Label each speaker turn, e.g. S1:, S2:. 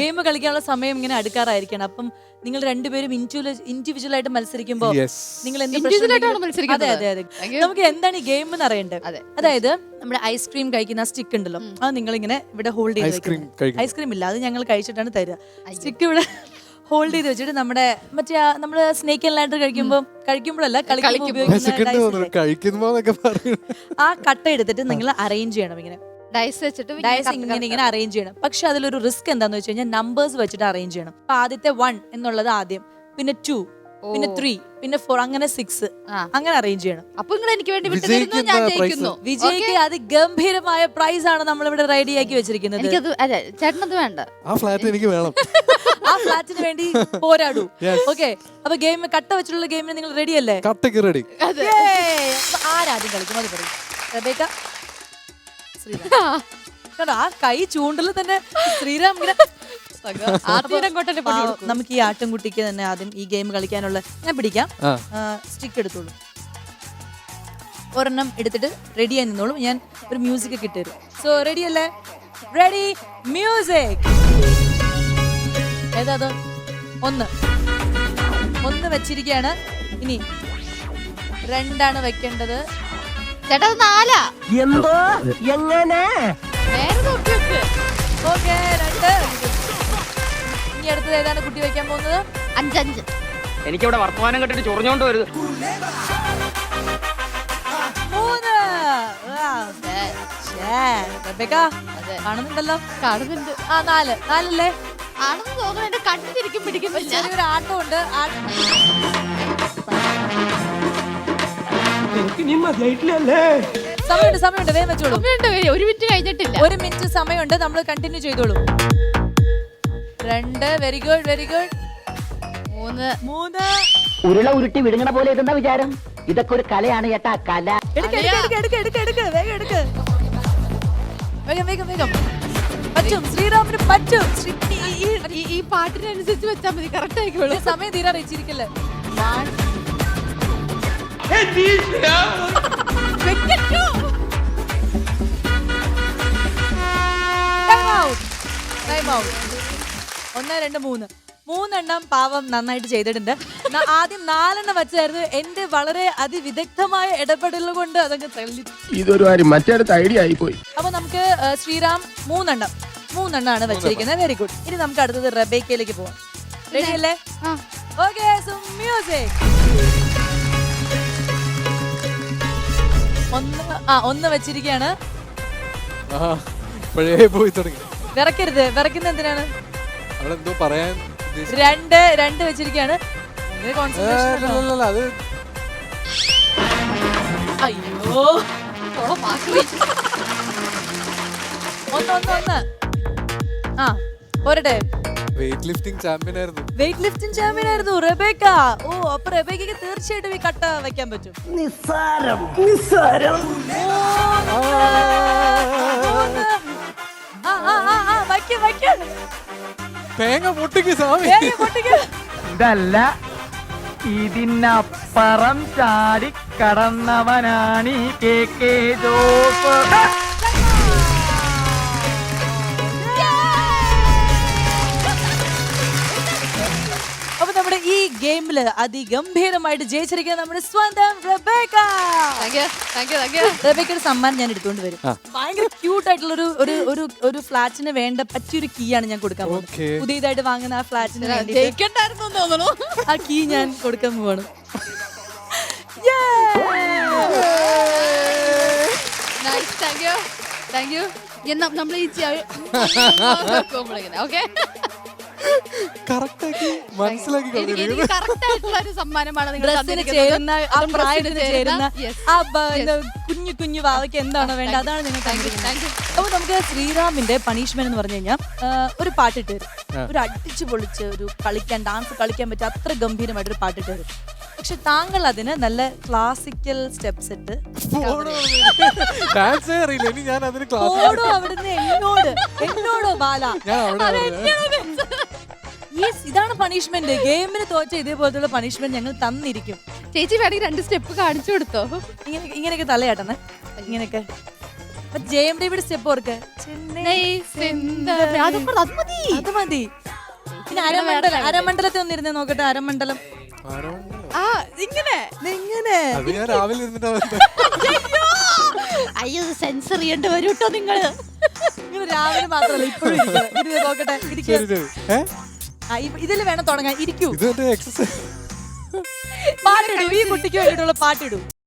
S1: Game കളിക്കാനുള്ള സമയം ഇങ്ങനെ അടുക്കാറായിരിക്കണം. അപ്പം നിങ്ങൾ രണ്ടുപേരും ഇൻഡിവിജ്വൽ ആയിട്ട് മത്സരിക്കുമ്പോൾ നിങ്ങൾ അതെ അതെ അതെ. നമുക്ക് എന്താണ് ഈ ഗെയിം എന്ന്
S2: അറിയേണ്ടത്?
S1: അതായത് നമ്മുടെ ഐസ്ക്രീം കഴിക്കുന്ന സ്റ്റിക്ക് ഉണ്ടല്ലോ. അത് നിങ്ങൾ ഇങ്ങനെ ഇവിടെ ഹോൾഡ് ചെയ്ത്
S3: ഐസ്ക്രീം
S1: ഇല്ല. അത് ഞങ്ങൾ കഴിച്ചിട്ടാണ് തരിക. സ്റ്റിക്ക് ഇവിടെ ഹോൾഡ് ചെയ്ത് വെച്ചിട്ട് നമ്മുടെ മറ്റേ നമ്മൾ സ്നേക്ക് ആൻഡ് ലാൻഡർ കഴിക്കുമ്പോൾ കഴിക്കുമ്പോഴല്ല കളിക്കുമ്പോൾ ആ കട്ട എടുത്തിട്ട് നിങ്ങൾ അറേഞ്ച് ചെയ്യണം ഇങ്ങനെ.
S2: ഡൈസ് വെച്ചിട്ട് ഡൈസ്
S1: ഡയസ് ഇങ്ങനെ ഇങ്ങനെ അറേഞ്ച് ചെയ്യണം. പക്ഷെ അതിലൊരു റിസ്ക് എന്താന്ന് വെച്ച് കഴിഞ്ഞാൽ നമ്പേഴ്സ് വെച്ചിട്ട് അറേഞ്ച് ചെയ്യണം. അപ്പൊ ആദ്യത്തെ വൺ എന്നുള്ളത് ആദ്യം പിന്നെ ടു പിന്നെ. ത്രീ പിന്നെ ഫോർ അങ്ങനെ സിക്സ് അങ്ങനെ അറേഞ്ച് ചെയ്യണം.
S2: അപ്പൊ നിങ്ങൾ എനിക്ക് വേണ്ടി വിട്ടു
S3: വിജയിക്ക്
S2: തരുന്നു ഞാൻ? ജയിക്കുന്നു.
S1: വിജയ്ക്ക് അതിഗംഭീരമായ പ്രൈസ് ആണ് നമ്മൾ ഇവിടെ റെഡിയാക്കി വെച്ചിരിക്കുന്നത്.
S2: എനിക്കത് അതെ ചേട്ടനത് വേണ്ട.
S3: ആ ഫ്ലാറ്റ് എനിക്ക് വേണം.
S1: ആ ഫ്ലാറ്റിന് വേണ്ടി പോരാടൂ.
S3: Yes.
S1: ഓക്കെ അപ്പൊ ഗെയിം കട്ട വെച്ചിട്ടുള്ള ഗെയിമിന് നിങ്ങൾ റെഡി അല്ലേ?
S3: കട്ടക്ക് റെഡി
S2: അതെ.
S1: ആരാദ്യം കളിക്കും? അത് പറയും. റബേക്ക? ശ്രീറാം കണ്ടോ ആ കൈ ചൂണ്ടൽ തന്നെ ശ്രീറാം ഇങ്ങനെ
S2: ആദ്യം.
S1: നമുക്ക് ഈ ആട്ടിൻകുട്ടിക്ക് തന്നെ ആദ്യം ഈ ഗെയിം കളിക്കാനുള്ള ഞാൻ പിടിക്കാം. സ്റ്റിക്ക് എടുത്തോളൂ. ഒരെണ്ണം എടുത്തിട്ട് റെഡി ആയി നിന്നോളൂ. ഞാൻ ഒരു മ്യൂസിക് ഒക്കെ ഇട്ടുതരും സോ റെഡി അല്ലേ? റെഡി മ്യൂസിക് ഏതാ അത്? ഒന്ന്. ഒന്ന് വെച്ചിരിക്കുകയാണ്. ഇനി രണ്ടാണ് വെക്കേണ്ടത്.
S2: ചേട്ടാ അത് നാലാ.
S4: എന്തോ? എങ്ങനെ?
S2: നേരെ നോക്കി വെക്ക്.
S1: ഓക്കെ രണ്ട്. ഇനി അടുത്തത് ഏതാണ് കുട്ടി വെക്കാൻ പോകുന്നത്?
S2: അഞ്ചഞ്ച്.
S4: എനിക്കിവിടെ വർത്തമാനം കെട്ടിട്ട് ചൊറിഞ്ഞോണ്ട് വരുത്
S1: മൂന്ന്. Wow. ശ്ശേ, റബേക്ക, കാണുന്നുണ്ടല്ലോ?
S2: കാണുന്നുണ്ട്.
S1: ആ നാല്. നാലല്ലേ?
S2: ആണെന്ന് തോന്നുന്നു എന്റെ കണ്ണിരിക്കും പിടിക്കും.
S1: ചെറിയൊരു ആട്ടമുണ്ട് ആ-
S4: എനിക്ക് നീ മതിയായിട്ടില്ലല്ലേ?
S1: സമയമുണ്ട് സമയമുണ്ട് വേഗം വെച്ചോളൂ.
S2: സമയമുണ്ട്, ഒരു മിനിറ്റ് കഴിഞ്ഞിട്ടില്ല.
S1: ഒരു മിനിറ്റ് സമയമുണ്ട് നമ്മൾ കണ്ടിന്യൂ ചെയ്തോളൂ. രണ്ട് വെരി ഗുഡ് വെരി ഗുഡ്
S2: മൂന്ന്.
S1: മൂന്ന്.
S5: ഉരുള ഉരുട്ടി വിടുങ്ങണ പോലെ ഇതെന്താ വിചാരം? ഇതൊക്കെ ഒരു കലയാണ് ചേട്ടാ കല.
S1: എടുക്ക് എടുക്ക് എടുക്ക് എടുക്ക് എടുക്ക് വേഗം എടുക്ക്. വേഗം വേഗം വേഗം. പറ്റും ശ്രീറാമിന് പറ്റും. ശ്രീ- ഈ- ഈ-
S2: ഈ ഈ പാട്ടിനനുസരിച്ച് വെച്ചാൽ മതി കറക്റ്റ് ആയിക്കോളൂ.
S1: സമയം തീരാ അറിയിച്ചിരിക്കല്ലേ? ഒന്ന് രണ്ട് മൂന്ന് മൂന്നെണ്ണം പാവം നന്നായിട്ട് ചെയ്തിട്ടുണ്ട് ആദ്യം നാലെണ്ണം വെച്ചായിരുന്നു. എന്റെ വളരെ അതിവിദഗ്ധമായ ഇടപെടൽ കൊണ്ട് അതങ്ങ് തള്ളി
S6: ഇതൊരു കാര്യം മറ്റേടത്ത് ഐഡിയ പോയി
S1: അപ്പൊ നമുക്ക് ശ്രീറാം മൂന്നെണ്ണം. മൂന്നെണ്ണമാണ് വെച്ചിരിക്കുന്നത്. വെരി ഗുഡ് ഇനി നമുക്ക് അടുത്തത് റബേക്കയിലേക്ക് പോവാം.
S2: റെഡിയല്ലേ.
S1: ഓക്കെ മ്യൂസിക് ഒന്ന് ആ ഒന്ന് വെച്ചിരിക്കുകയാണ്
S3: പോയി തുടങ്ങി.
S1: വിറക്കരുത് വിറക്കുന്ന എന്തിനാണ്?
S3: അവളെന്തോ പറയാൻ
S1: രണ്ട് രണ്ട് വെച്ചിരിക്കുകയാണ് അയ്യോ ഒന്ന് ഒന്ന് ഒന്ന്. ആ പോരട്ടെ.
S3: വെയിറ്റ് ലിഫ്റ്റിംഗ് ചാമ്പ്യൻ ആയിരുന്നു
S1: വെയിറ്റ് ലിഫ്റ്റിംഗ് ചാമ്പ്യൻ ആയിരുന്നു റബേക്ക. ഓ അപ്പൊ റബേക്കയ്ക്ക് തീർച്ചയായിട്ടും ഈ കട്ട വെക്കാൻ പറ്റും.
S4: നിസ്സാരം നിസ്സാരം.
S3: തേങ്ങ പൊട്ടിക്ക് സ്വാമി.
S7: ഇതല്ല ഇതിനപ്പുറം ചാടി കടന്നവനാണ് ഈ കെ കെ ജോസ്.
S1: ഈ ഗെയിമിൽ അതിഗംഭീരമായിട്ട് ജയിച്ചിരിക്കുന്ന നമ്മുടെ സ്വന്തം റബേക്ക റബേക്കയുടെ സമ്മാനം ഞാൻ എടുത്തുകൊണ്ട് വരും ഭയങ്കര ക്യൂട്ട് ആയിട്ടുള്ള ഒരു ഒരു ഒരു ഒരു ഫ്ലാറ്റിന് വേണ്ട പറ്റിയൊരു കീ ആണ് ഞാൻ കൊടുക്കാൻ പോകുന്നത് പുതിയതായിട്ട് വാങ്ങുന്ന ആ ഫ്ലാറ്റിന് വേണ്ടി
S2: ജയിക്കണ്ടായിരുന്നു എന്ന് തോന്നുന്നു
S1: ആ കീ ഞാൻ കൊടുക്കാൻ പോവാണ്
S2: nice thank you thank you എന്നാ നമ്മൾ ഈ ഓക്കെ
S3: കറക്റ്റ് മനസ്സിലാക്കി
S2: ഒരു സമ്മാനമാണ് നിങ്ങൾ
S1: ഡ്രസ്സിന്
S2: തന്നിരിക്കുന്നത്.
S1: ചേരുന്ന ആ
S2: അതും ഡ്രസ്സിന്
S1: പ്രായത്തിന് ചേരുന്ന
S2: yes.
S1: ആ ബ- എന്താ കുഞ്ഞു കുഞ്ഞു വാവയ്ക്ക് എന്താണോ വേണ്ടത് അതാണ് നിങ്ങൾ
S2: Thank you,
S1: തന്നിരിക്കുന്നത്.
S2: Thank you.
S1: അപ്പൊ നമുക്ക് ശ്രീറാമിന്റെ പണിഷ്മെന്റ് എന്ന് പറഞ്ഞു കഴിഞ്ഞാൽ ഒരു പാട്ടിട്ട് വരും ഒരു അടിച്ചു പൊളിച്ച് ഒരു കളിക്കാൻ ഡാൻസ് കളിക്കാൻ പറ്റിയ അത്ര ഗംഭീരമായിട്ട് ഒരു പാട്ടിട്ട് വരും പക്ഷെ താങ്കൾ അതിന് നല്ല ക്ലാസിക്കൽ സ്റ്റെപ്സ് ഇട്ട്
S3: ഡാൻസേ അറിയില്ല. ഇനി ഞാൻ അതിന് ക്ലാസ്
S1: ഓടോ അവിടുന്ന് എന്നോട് എന്നോടോ ബാല.
S3: ഞാൻ അവിടെ
S1: ഇതാണ് പണിഷ്മെന്റ് ഗെയിമിന് തോറ്റ ഇതേപോലത്തെ പണിഷ്മെന്റ് ഞങ്ങൾ തന്നിരിക്കും.
S2: ചേച്ചി വേണമെങ്കിൽ രണ്ട് സ്റ്റെപ്പ് കാണിച്ചു കൊടുത്തോ?
S1: ഇങ്ങനെ ഇങ്ങനെയൊക്കെ തലയാട്ടണേ. ഇങ്ങനെയൊക്കെ. ജയം രവിയുടെ സ്റ്റെപ്പ് ഓർക്ക്.
S2: അത് മതി.
S1: പിന്നെ അരമണ്ഡലം അരമണ്ഡലത്തിൽ ഒന്നിരുന്നേ നോക്കട്ടെ അരമണ്ഡലം.
S2: ആ ഇങ്ങനെ.
S1: ഇങ്ങനെ.
S3: രാവിലെ
S2: അയ്യോ. സെൻസർ ചെയ്യേണ്ടി വരും കേട്ടോ
S1: നിങ്ങൾ രാവിലെ മാത്രമല്ല ഇപ്പോഴും നോക്കട്ടെ ഇരിക്കുക
S3: ശരി ശരി ഏ
S1: ആ, ഇ- ഇതിൽ വേണം തുടങ്ങാൻ. ഇരിക്കൂ. പാട്ടിടൂ. ഈ കുട്ടിക്ക് വേണ്ടിയിട്ടുള്ള പാട്ടിടൂ.